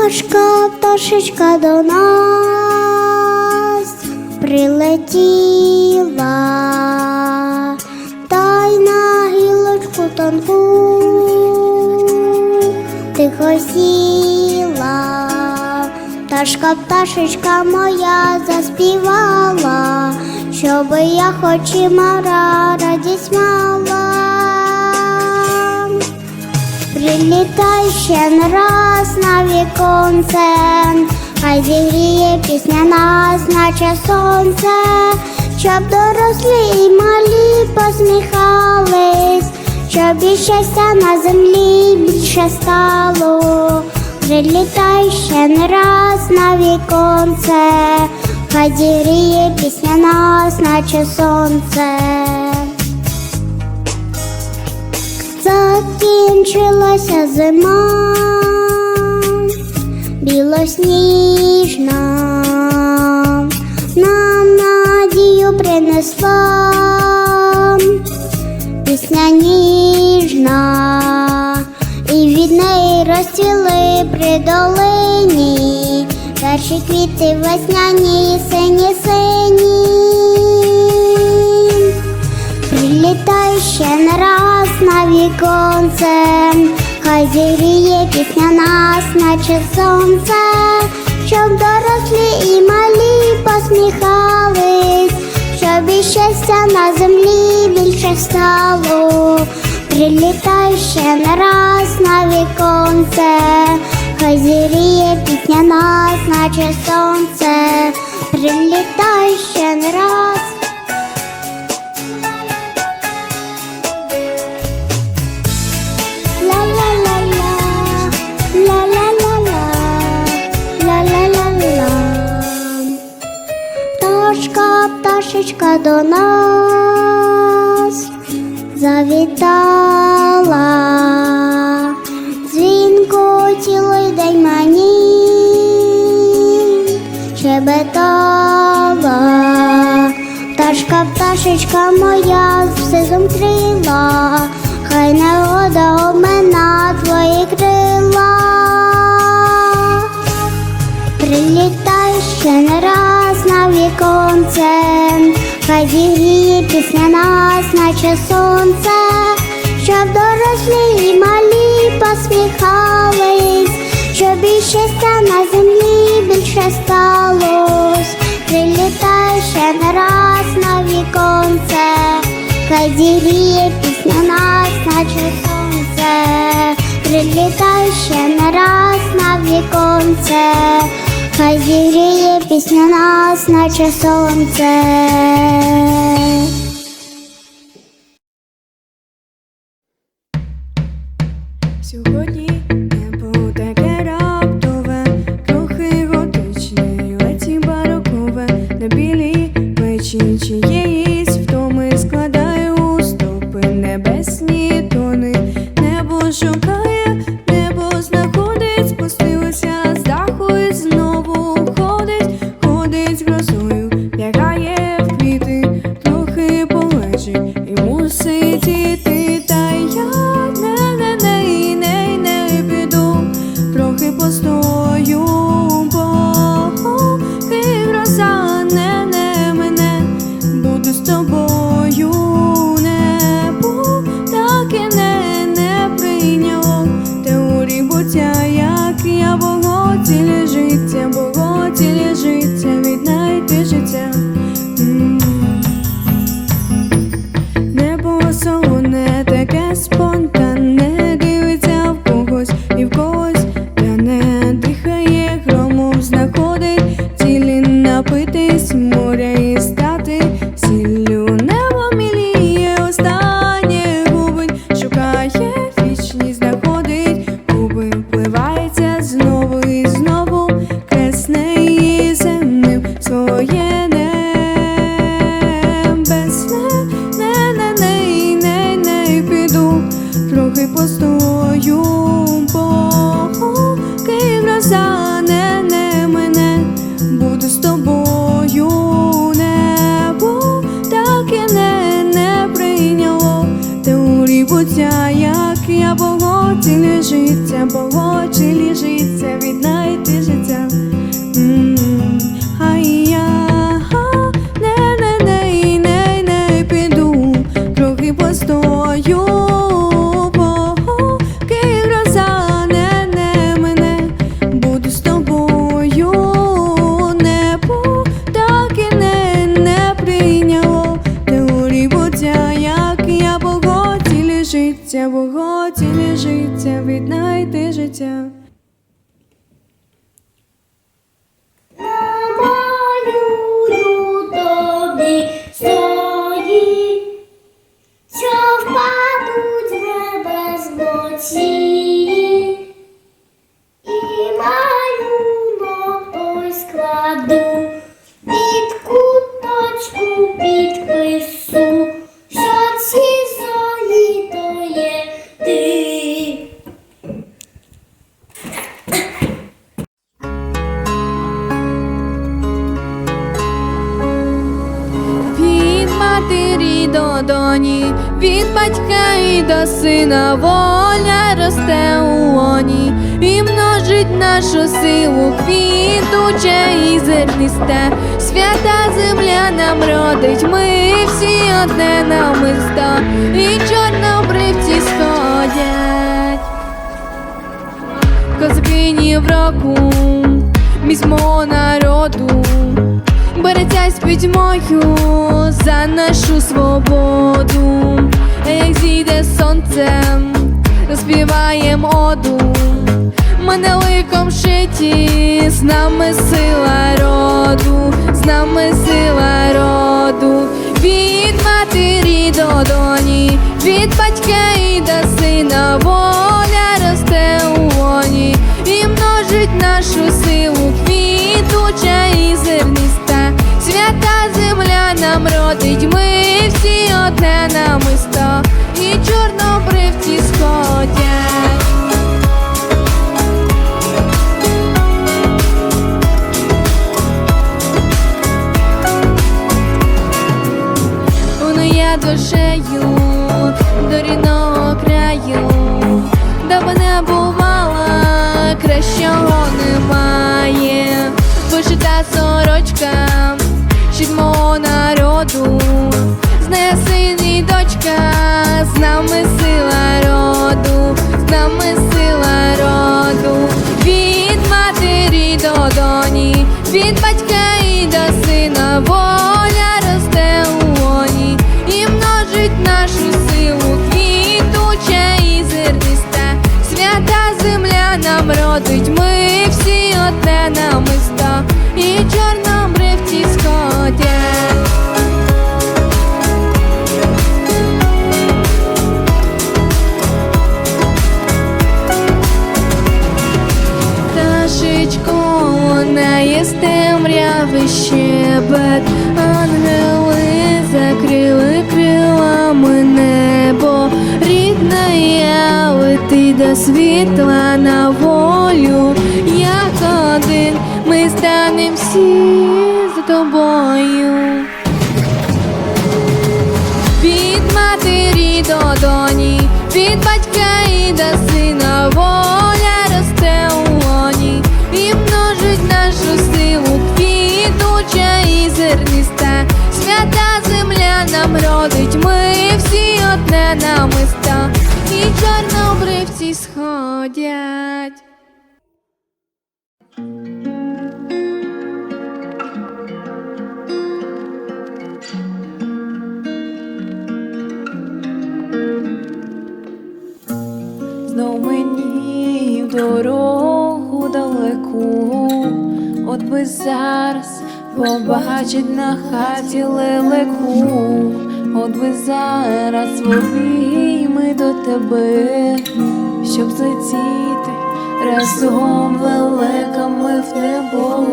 Пташка, пташечка до нас прилетіла, та й на гілочку тонку тихо сіла. Пташка, пташечка моя заспівала, щоби я хоч і мара ще раз на віконце, хай зігріє пісня нас, наче сонце, щоб дорослі і малі посміхались, щоб і щастя на землі більше стало. Прилітай ще не раз на віконце, хай зігріє пісня нас, наче сонце. Закінчилася зима, білосніжна, нам надію принесла. Пісня ніжна, і від неї розцвіли при долині. Перші квіти весняні, сині сині. Прилітай ще не раз на віконце, хай зігріє пісня нас, наче сонце, щоб дорослі і малі посміхались, щоб і щастя на землі більше стало. Прилітай ще не раз на віконце, хай зігріє пісня нас, наче сонце, прилітай ще не раз. Пташечка до нас завітала, дзвінко цілий день мені щебетала. Пташка, пташечка моя все зумтріла, хай негода обмина твої крила. Прилітай ще не хай зігріє пісня нас, наче сонце, щоб дорослі і малі посміхались, щоб і щастя на землі більше сталось. Прилітай ще не раз на віконце, хай зігріє пісня нас, наче сонце. Прилітай ще не раз на віконце, хай зігріє пісня нас, наче сонце. Сьогодні напитись моря і стати сіллю. Небо міліє, останнє губить, шукає вічність, знаходить. Губи, впливається знову і знову, кресне і земним своє небесне, не не не не не піду, трохи постою, поки гроза буття, як я було лежиться, життя, лежиться, ціле життя, життя. Намалюю тобі сої, що впадуть з небес вночі, і малюнок той складу, під куточку підпису, множить нашу силу, квітуче і зернисте, свята земля нам родить, ми всі одне намисто, і чорнобривці сходять. Козакині в року, міць мого народу, береться з пітьмою за нашу свободу, як зійде сонцем, співаєм оду, ми не житті, з нами сила роду, з нами сила роду, від матері до доні, від батька і до сина воля росте у воні. І множить нашу силу, до рідного краю, давно не бувала, кращого немає. Вишита сорочка, щит мого народу, знає син і дочка, з нами сила роду, з нами сила роду, від матері до доні, від батька темряви щебет, ангели закрили крилами небо, рідна я лети до світла на волю, як один ми станемо всі нам родить, ми всі одне намисто, і чорнобривці сходять. Знов мені дорогу далеку, от би зараз побачить на хаті лелеку, от би зараз обійми до тебе, щоб злетіти разом лелеками в небо.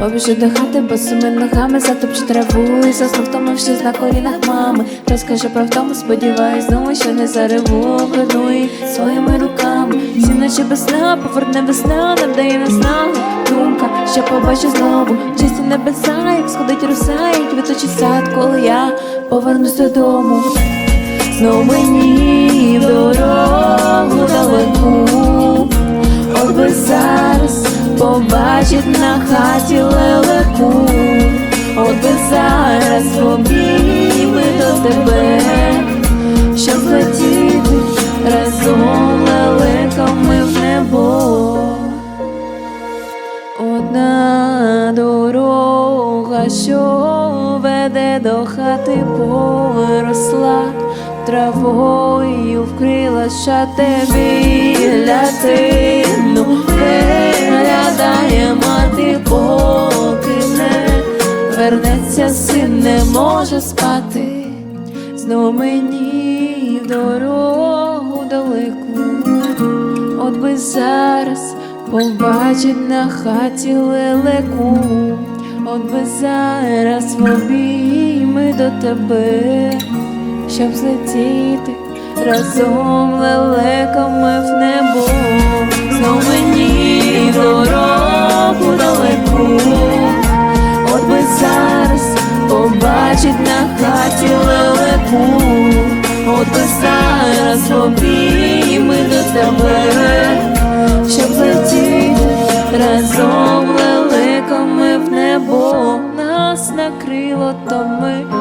Побіжу до хати, босими ногами затопчу траву І заснув втомившись на колінах мами. Розкажу про втому, сподіваюсь, знову, що не зареву. Обгорну своїми руками. Всі ночі без сна, поверне весна, нам дає наснагу. Думка, що побачу знову. Чисті небеса, як сходить руса, як квіточий сад, коли я повернусь додому. Знов мені дорогу далеку. От би зараз побачить на хаті лелеку, от би зараз обійми до тебе, щоб злетіти разом лелеками в небо. Одна дорога, що веде до хати, поросла травою вкрила шатеві лятину вернеться син, не може спати. Знов мені в дорогу далеку, от би зараз побачить на хаті лелеку, от би зараз в обійми до тебе, щоб злетіти разом лелеками в небо, знов мені в дорогу далеку. Побачить на хаті лелеку, от би зараз в обійми до тебе, щоб летіти разом лелеками в небо, нас накрило, то ми